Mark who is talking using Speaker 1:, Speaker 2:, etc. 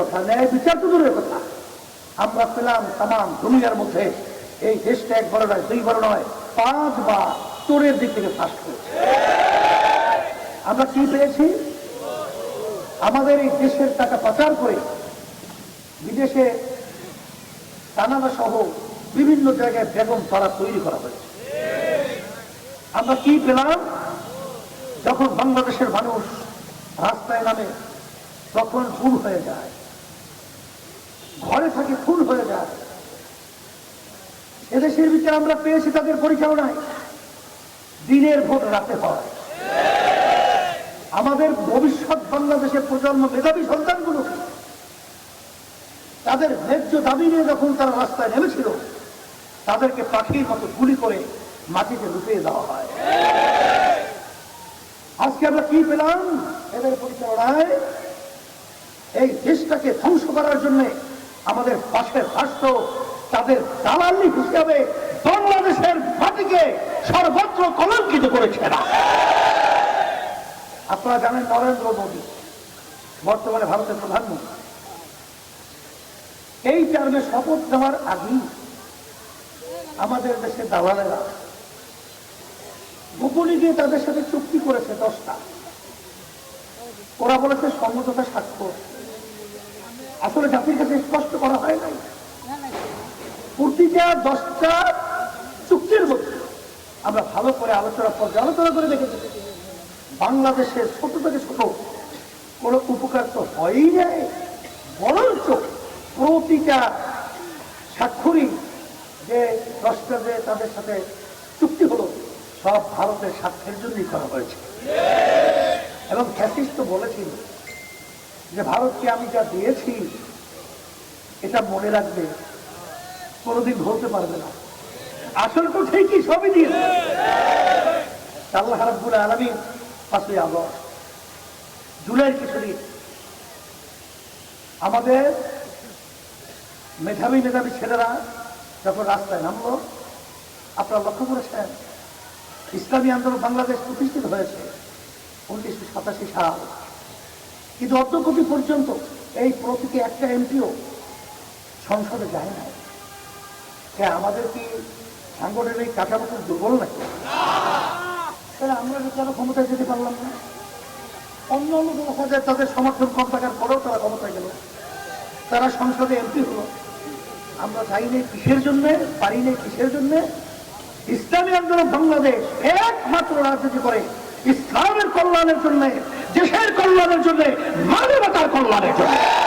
Speaker 1: কথা, ন্যায় বিচার তো দূরের কথা। আমরা পেলাম তাম দুনিয়ার মধ্যে। এই দেশটা একবার নয় দুইবার নয়, পাঁচবার চোরের দিক থেকে ফার্স্ট হয়েছে আমরা কি পেয়েছি? আমাদের এই দেশের টাকা পাচার করে বিদেশে কানাডা সহ বিভিন্ন জায়গায় বেগম পাড়া তৈরি করা হয়েছে। আমরা কি পেলাম? যখন বাংলাদেশের মানুষ রাস্তায় নামে তখন ভুল হয়ে যায়। ঘরে থাকে, ফুল হয়ে যায়। এদেশের ভিতরে আমরা পেয়েছি তাদের পরিচালনায় দিনের ভোট রাতে হয়। আমাদের ভবিষ্যৎ বাংলাদেশের প্রজন্ম মেধাবী সন্তানগুলো, তাদের ন্যায্য দাবি নিয়ে যখন তারা রাস্তায় নেমেছিল, তাদেরকে পাখির মতো গুলি করে মাটিতে লুকিয়ে দেওয়া হয়। আজকে আমরা কি পেলাম? এদের পরিচালনায় এই দেশটাকে ধ্বংস করার জন্য আমাদের পাশের রাষ্ট্র, তাদের দালালি হিসাবে বাংলাদেশের মাটিকে সর্বত্র কলঙ্কিত করেছে। না আপনারা জানেন নরেন্দ্র মোদী, বর্তমানে ভারতের প্রধানমন্ত্রী। এই টার্মে শপথ নেওয়ার আগেই আমাদের দেশে দালালেরা গোপনে গিয়ে তাদের সাথে চুক্তি করেছে দশটা। ওরা বলেছে সমঝোতা স্বাক্ষর। আসলে জাতির কাছে স্পষ্ট করা হয় নাই। প্রতিটা দশটা চুক্তির মধ্যে আমরা ভালো করে আলোচনা, পর্যালোচনা করে দেখেছি। বাংলাদেশের ছোট থেকে ছোট কোনো উপকার তো হয়ই নাই। বরঞ্চ প্রতিটা স্বাক্ষরই যে দশটা যে তাদের সাথে চুক্তি হলো, সব ভারতের স্বার্থের জন্যই করা হয়েছে। এবং ফ্যাসিস তো বলেছিল যে ভারতকে আমি যা দিয়েছি, এটা মনে রাখবে, কোনোদিন ভুলতে পারবে না। আসলে তো ঠিকই, সবই দিয়েছে। আল্লাহ রাব্বুল আলামিন পাঁচই আগস্ট, জুলাইয়ের কিছুদিন আমাদের মেধাবী মেধাবী ছেলেরা যখন রাস্তায় নামলো, আপনারা লক্ষ্য করেছেন, ইসলামী আন্দোলন বাংলাদেশ প্রতিষ্ঠিত হয়েছে উনিশশো সাতাশি সাল। কিন্তু অদ্যকতি পর্যন্ত এই প্রতীকে একটা এমপিও সংসদে যায় না। হ্যাঁ আমাদের কি সাংগঠনিক কাঠামো খুব দুর্বল নাকি? তাহলে আমরা কেন ক্ষমতায় যেতে পারলাম না। অন্য অন্য দেখা যায় তাদের সমর্থন কম থাকার পরেও তারা ক্ষমতায় গেল। তারা সংসদে এমপি হলো। আমরা চাই নেই কিসের জন্য, পারি নেই কিসের জন্য? ইসলামী আন্দোলন বাংলাদেশ একমাত্র রাজনীতি করে। ইসলামের কল্যাণের জন্য দেশের কল্যাণের জন্য মানবতার কল্যাণের জন্য।